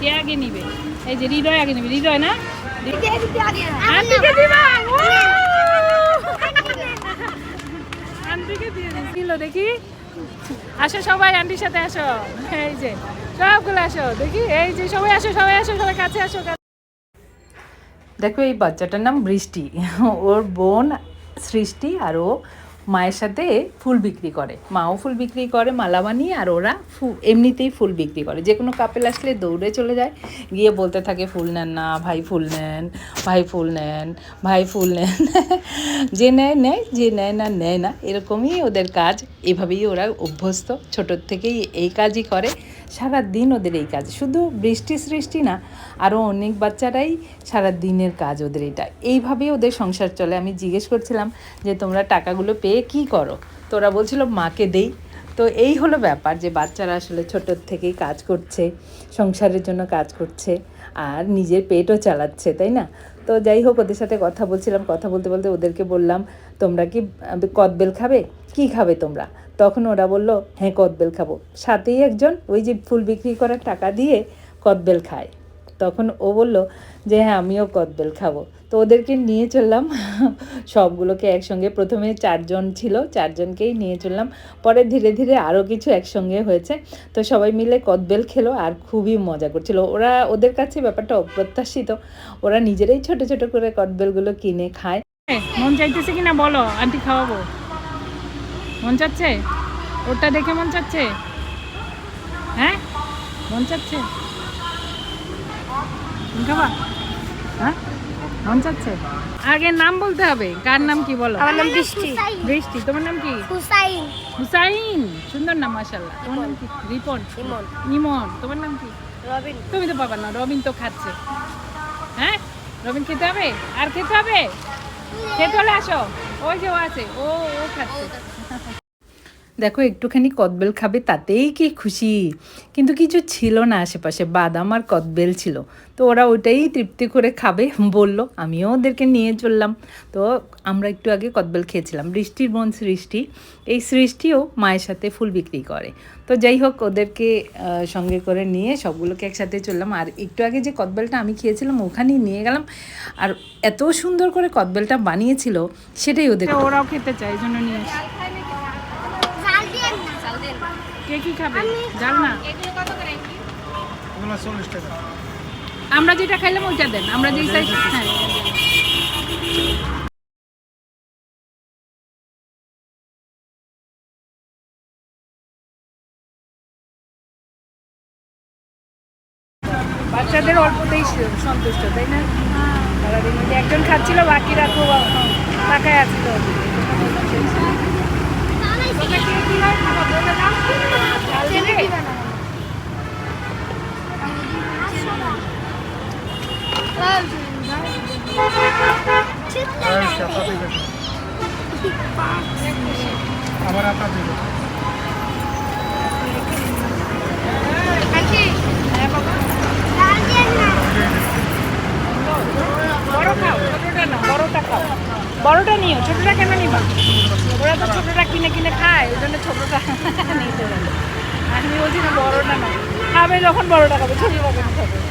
কে আগে নিবে এই যে হৃদয় নিবে, হৃদয় না? দেখি। আসো সবাই, আন্টির সাথে আসো। এই যে, সবগুলো আসো, দেখি। এই যে, সবাই আসো সবাই আসো, সবাই কাছে আসো। দেখো, এই বাচ্চাটার নাম বৃষ্টি। ওর বোন সৃষ্টি আর ও মায়ের সাথে ফুল বিক্রি করে। মাও ফুল বিক্রি করে, মালা বানিয়ে, আর ওরা ফু- এমনিতেই ফুল বিক্রি করে। যে কোনো কাপেল আসলে দৌড়ে চলে যায়, গিয়ে বলতে থাকে, ফুল নেন না, ভাই ফুল নেন, ভাই ফুল নেন, ভাই ফুল নেন। যে নেয় নেয়, যে নেয় না নেয় না। এরকমই ওদের কাজ। এভাবেই ওরা অভ্যস্ত। ছোটোর থেকেই এই কাজই করে। সারা দিন ওদের এই কাজ। শুধু বৃষ্টি সৃষ্টি না আরও অনেক বাচ্চারাই সারা দিনের কাজ ওদের এটা। এইভাবেই ওদের সংসার চলে। আমি জিজ্ঞেস করছিলাম যে, তোমরা টাকাগুলো পেয়ে কি করো? তো ওরা বলছিল, মাকে দেই। তো এই হলো ব্যাপার যে বাচ্চারা আসলে ছোটোর থেকেই কাজ করছে, সংসারের জন্য কাজ করছে আর নিজের পেটও চালাচ্ছে, তাই না? তো যাই হোক, ওদের সাথে কথা বলছিলাম, কথা বলতে বলতে ওদেরকে বললাম, তোমরা কি কদবেল খাবে? কি খাবে তোমরা? তখন ওরা বলল হ্যাঁ কদবেল খাব। সাথেই একজন ওই যে ফুল বিক্রি করার টাকা দিয়ে কদবেল খায়। তখন ও বলল যে হ্যাঁ আমিও কদবেল খাব। তো ওদেরকে নিয়ে চললাম। সবগুলোকে একসঙ্গে, প্রথমে চারজন ছিল, চারজনকেই নিয়ে চললাম। পরে ধীরে ধীরে আরও কিছু একসঙ্গে হয়েছে। তো সবাই মিলে কদবেল খেলো আর খুবই মজা করছিল। ওরা, ওদের কাছে ব্যাপারটা অপ্রত্যাশিত। ওরা নিজেরাই ছোট ছোট করে কদবেলগুলো কিনে খায়। মন চাইতেছে কিনা বলো, আন্টি খাওয়াবো। মন চাচ্ছে? ওটা দেখে মন চাচ্ছে? হ্যাঁ? মন চাচ্ছে? খাবা হ্যাঁ? মন চাচ্ছে? আগে নাম বলতে হবে। কার নাম কি বলো? আমার নাম বৃষ্টি। বৃষ্টি তোমার নাম কি? হুসাইন। হুসাইন। সুন্দর নাম মাশাল্লাহ তোমার নাম কি? রিপন। ইমন। ইমন। তোমার নাম কি? রবিন। তুমি তো পাবা না রবিন তো খাচ্ছে। হ্যাঁ? রবিন খেতে হবে? আর খেতে হবে? খেতে হলে আসো। ওই যে ও আছে। ও ও খাচ্ছে। দেখো, একটুখানি কদবেল খাবে তাতেই কি খুশি। কিন্তু কিছু ছিল না আশেপাশে, বাদাম আর কদবেল ছিল। তো ওরা ওইটাই তৃপ্তি করে খাবে, বলল, আমিও ওদেরকে নিয়ে চললাম। তো আমরা একটু আগে কদবেল খেয়েছিলাম বৃষ্টির বোন সৃষ্টি। এই সৃষ্টিও মায়ের সাথে ফুল বিক্রি করে। তো যাই হোক, ওদেরকে সঙ্গে করে নিয়ে সবগুলোকে একসাথে চললাম। আর একটু আগে যে কদবেলটা আমি খেয়েছিলাম, ওখানেই নিয়ে গেলাম। আর এত সুন্দর করে কদবেলটা বানিয়েছিল, সেটাই ওদের ওরাও খেতে চায় জন্য নিয়ে এসেছি। জাল দিয়ে না জাল দিয়ে কে কি খাবে? জাল না। এগুলো চল্লিশ টাকা। আমরা যেটা খাইলাম ওইটা দেন। আমরা যেই সাইজ হ্যাঁ। বাচ্চাদের অল্পতেই সন্তুষ্ট তাই না? সারাদিন একজন খাচ্ছিল বাকিরা খুব আছিল তোমরা কে কি হয় খাবা বলে দাও ঝাল দিবে? আর সাতা দিবে আবার আটা দিবে বড় খাও ছোটটা না বড়টা নিও, ছোটটা কেন নিবা? ওরা তো ছোটটা কিনে কিনে খায় ওই জন্য ছোটটা নিতে পারে। আমি বলছি না বড়টা না, খাবে যখন বড়টা খাবে, ছোটটা কেন খাবে।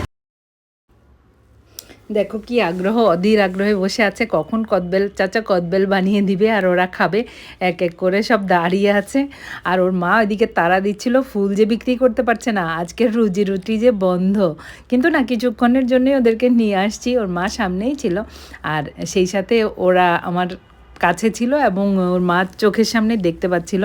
দেখো কি আগ্রহ, অধীর আগ্রহে বসে আছে। কখন কদবেল, চাচা কদবেল বানিয়ে দিবে আর ওরা খাবে। এক এক করে সব দাঁড়িয়ে আছে। আর ওর মা ওইদিকে তারা দিচ্ছিল, ফুল যে বিক্রি করতে পারছে না আজকের রুজি রুটি যে বন্ধ। কিন্তু না, কিছুক্ষণের জন্যই ওদেরকে নিয়ে আসছি, ওর মা সামনেই ছিল। আর সেই সাথে ওরা আমার কাছে ছিল এবং ওর মা চোখের সামনে দেখতে পাচ্ছিল।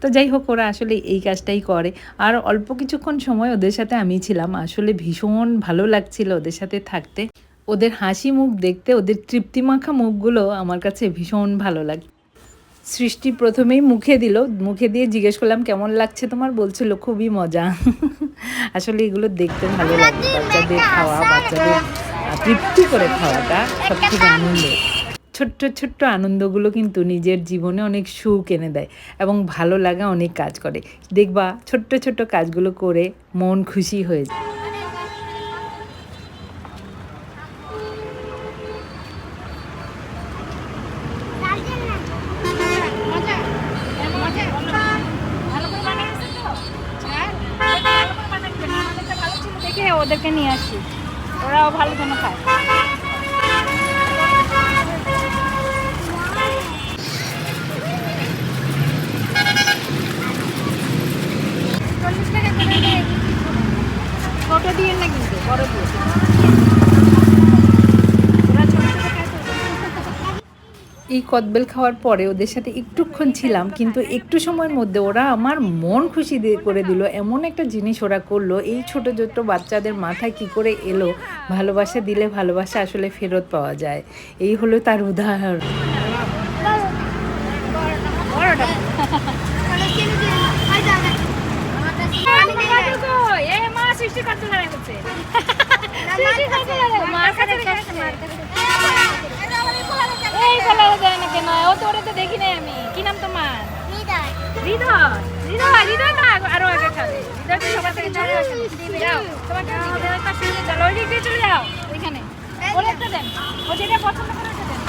তো যাই হোক, ওরা আসলে এই কাজটাই করে। আর অল্প কিছুক্ষণ সময় ওদের সাথে আমি ছিলাম। আসলে ভীষণ ভালো লাগছিল ওদের সাথে থাকতে। ওদের হাসি মুখ দেখতে ওদের তৃপ্তিমাখা মুখগুলো আমার কাছে ভীষণ ভালো লাগে। সৃষ্টি প্রথমেই মুখে দিল মুখে দিয়ে জিজ্ঞেস করলাম কেমন লাগছে তোমার? বলছিল খুবই মজা। আসলে এগুলো দেখতে ভালো লাগে বাচ্চাদের খাওয়া বাচ্চাদের তৃপ্তি করে খাওয়াটা সব থেকে আনন্দের। ছোট্ট ছোট্ট আনন্দগুলো কিন্তু নিজের জীবনে অনেক সুখ এনে দেয় এবং ভালো লাগা অনেক কাজ করে। দেখবা ছোট্ট ছোট্ট কাজগুলো করে মন খুশি হয়ে যায়। ওদেরকে নিয়ে আসি। ওরাও ভালো যেন খায়। ছোট দিয়ে না কিন্তু বড় দিয়ে ওরা ছোট ছোট খায় তো। এই কদবেল খাওয়ার পরে ওদের সাথে একটুক্ষণ ছিলাম কিন্তু একটু সময়ের মধ্যে ওরা আমার মন খুশি দিয়ে করে দিল। এমন একটা জিনিস ওরা করল এই ছোট ছোট বাচ্চাদের মাথায় কি করে এলো? ভালোবাসা দিলে ভালোবাসা আসলে ফেরত পাওয়া যায়। এই হলো তার উদাহরণ। বড়টা তাহলে কালারে নয় ও তো ওরে তো দেখি নাই আমি। কি নাম তোমার? হৃদয়। হৃদয়? হৃদয় হৃদয় না আরও আগে খাবে। হৃদয় তো সবার থেকে ছোট আছে যাও তোমাকে হৃদয়ের পাশে নিয়ে চলো ওই দিক দিয়ে চলে যাও। ওইখানে। ওরে একটা দেন। ও যেটা পছন্দ করে ওটা দেন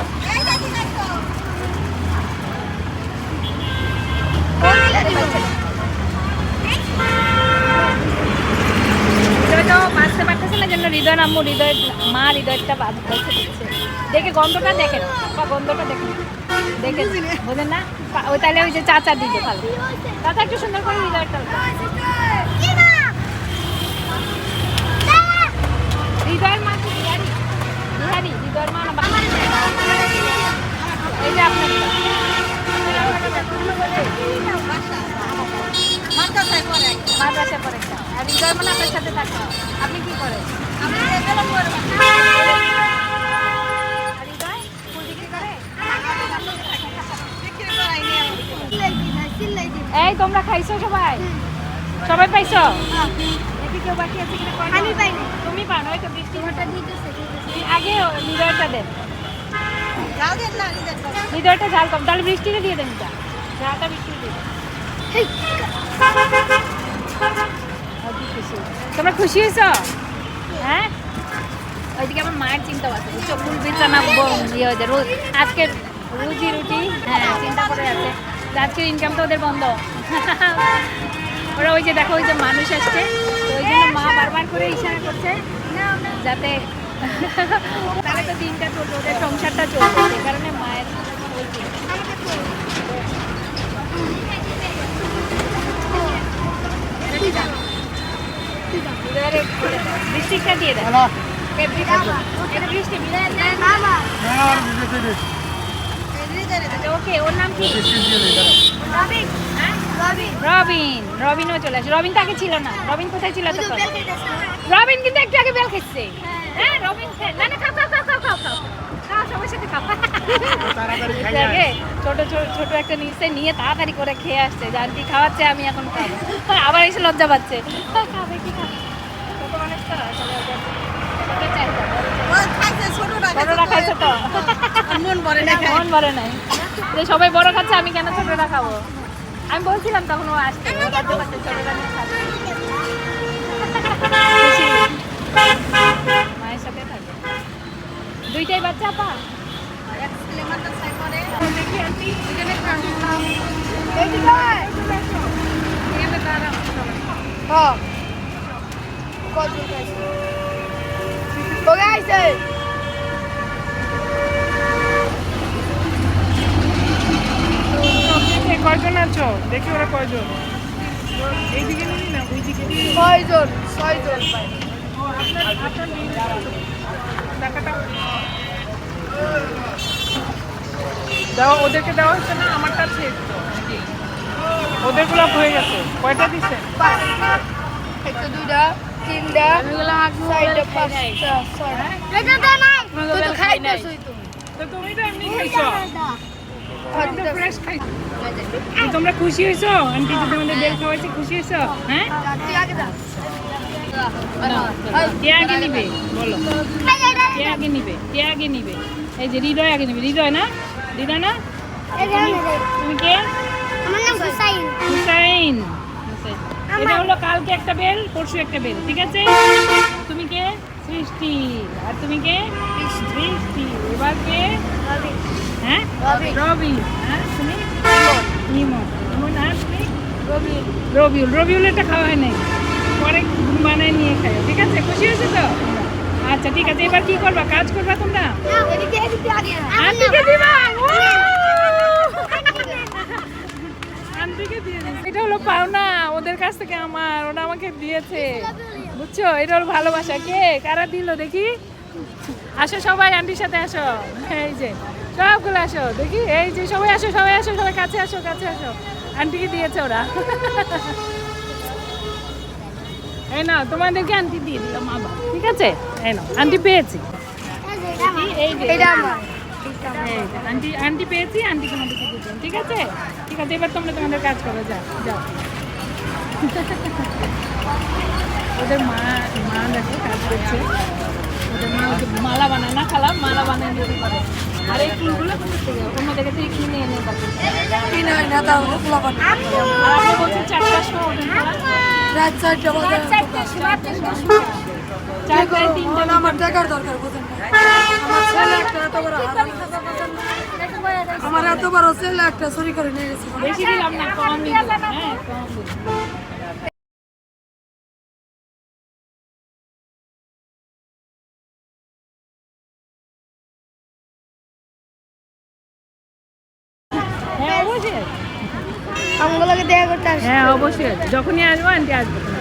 দেখো। হৃদয় তো বাঁচতে পারতেছে না জন্য হৃদয় নাম্মু হৃদয় মা হৃদয়টা বাদ রেখে দিচ্ছে। দেখে গন্ধটা দেখেন বা গন্ধটা দেখেন দেখে বোঝেন না। ওই তাহলে ওই যে চাচা দিবে ভালো চাচা একটু সুন্দর করে হৃদয়টা হৃদয়ের মা কি বিহারি? মা? এই যে আপনার আর মানে আপনার সাথে থাকে আপনি কি করেন? দিন, দিন। এই তোমরা খাইছো সবাই? সবাই পাইছো দেখি কেউ বাকি আছে কিনা আমি পাইনি। তুমি পাও না তো বৃষ্টি ওটা দিতেছে, দিতেছে। আগে হৃদয়টা দেন হৃদয়টা। ঝাল কম। তাহলে বৃষ্টিতে দিয়ে দেন যা ঝালটা বৃষ্টিতে দিয়ে দেন হেই, আর কি খুশি তোমরা খুশি হয়েছো? হ্যাঁ? ওইদিকে আমার মায়ের চিন্তা আছে ফুল বিছানা ইয়ে হয়েছে রোজ আজকের রুজি রুটি হ্যাঁ চিন্তা করে আছে। আজকের ইনকাম তো ওদের বন্ধ। ওরা ওই যে দেখো, ওই যে মানুষ আসছে। ওই জন্য মা বারবার করে ইশারা করছে, যাতে তাহলে তো দিনটা চলবে, ওদের সংসারটা চলবে সে কারণে মায়ের। বৃষ্টিটা দিয়ে দেয়। ওকে ওর নাম কি। রবিন হ্যাঁ? রবি। রবিন রবিনও চলে আসে। রবিন তো আগে ছিল না। রবিন কোথায় ছিল খাইতেছে। রবিন কিন্তু একটু আগে বেল খেচ্ছে হ্যাঁ রবিন না না খাও খাও খাও খাও খাও খাও। সবার সাথে খাও তাড়াতাড়ি খাই একটু আগে ছোট ছোট ছোট একটা নিচে নিয়ে তাড়াতাড়ি করে খেয়ে আসছে। জানতি খাওয়াচ্ছে আমি এখন খাব। আবার এসে লজ্জা পাচ্ছে। খাবে কি খাবে? ছোট মানুষ তো ছোটরা খাইছে তো। মন ভরে নাই। মন ভরে নাই। যে সবাই বড় খাচ্ছে আমি কেন ছোটরা খাব? আমি বলছিলাম তখন ও পাচ্ছে ছোটরা নিয়ে খাবে। মায়ের সাথে থাকে। দুইটাই বাচ্চা পা দেখি আন্টি দুজনে খাব এইদিকে আয়। এখানে দাঁড়াও হ্যাঁ। কত খাইছে? ও খাইছে। কয়জন আছো দেখি ওরা কয়জন এইদিকে নিবি না ওইদিকে ছয়জন, ছয়জন। টাকাটা দেওয়া ওদেরকে দেওয়া হচ্ছে না? আমারটা শেষ তো ওদেরগুলো হয়ে গেছে। কয়টা দিছে? একটা, দুইটা, তিনটা, চারটা, পাঁচটা, ছয়টা। এটা দে নাই। তুই তো খাইতেছই তো। তো তুমি তো এমনি খাইছো? তুমি তো ফ্রেশ খাইছো। তো তোমরা খুশি হয়েছো? আন্টি তোমাদের বেল খাওয়াইছে খুশি হয়েছো? হ্যাঁ। কে আগে নিবে বলো। কে আগে নিবে কে আগে নিবে। এই যে হৃদয় আগে নিবে হৃদয় না? হৃদয় না। তুমি কে? আমার নাম হুসাইন। হুসাইন। হুসাইন। এটা হলো কালকে একটা বেল পরশু একটা বেল ঠিক আছে? তুমি কে? সৃষ্টি। আর তুমি কে? সৃষ্টি। এবার কে? হ্যাঁ? রবি। হ্যাঁ তুমি? ইমন। ইমন। আর তুমি? রবিউল। রবিউল। এটা খাওয়া হয় নাই। পরে বানায় নিয়ে খাইও, ঠিক আছে? খুশি হয়েছে তো? আচ্ছা ঠিক আছে, এবার কি করবা? কাজ করবা তোমরা? এটা হলো পাওনা, ওদের কাছ থেকে আমার, ওরা আমাকে দিয়েছে। বুঝছ? এটা হলো ভালোবাসা। কে? কারা দিল দেখি? আসো সবাই, আন্টির সাথে আসো। এই যে, সবগুলো আসো, দেখি। এই যে, সবাই আসো সবাই আসো, সবাই কাছে আসো কাছে আসো। আন্টিকে দিয়েছে ওরা। এই না তোমাদেরকে আন্টি দিয়ে দিলাম আবার ঠিক আছে? এই আন্টি পেয়েছি। আন্টি আন্টি পেয়েছি আন্টি তোমাদেরকে দিলাম ঠিক আছে? ঠিক আছে এবার তোমরা তোমাদের কাজ করো যাও যাও। ওদের মা মা দেখো কাজ করছে। ওদের মা মালা বানায় না খালা? মালা বানায় নিতে পারে। আর এই ফুলগুলো অন্য জায়গা থেকে কিনে এনে তারপর কিনে হয় না তাহলে আর চারটার সময় খালা? রাত চারটা বাজে চারটায় তিনটা আমার টাকার দরকার বুঝেন আমার ছেলে একটা এত বড়। আমার এত বড় ছেলে একটা চুরি করে নিয়ে গেছে। হ্যাঁ অবশ্যই। যখনই আসব আন্টি আসব।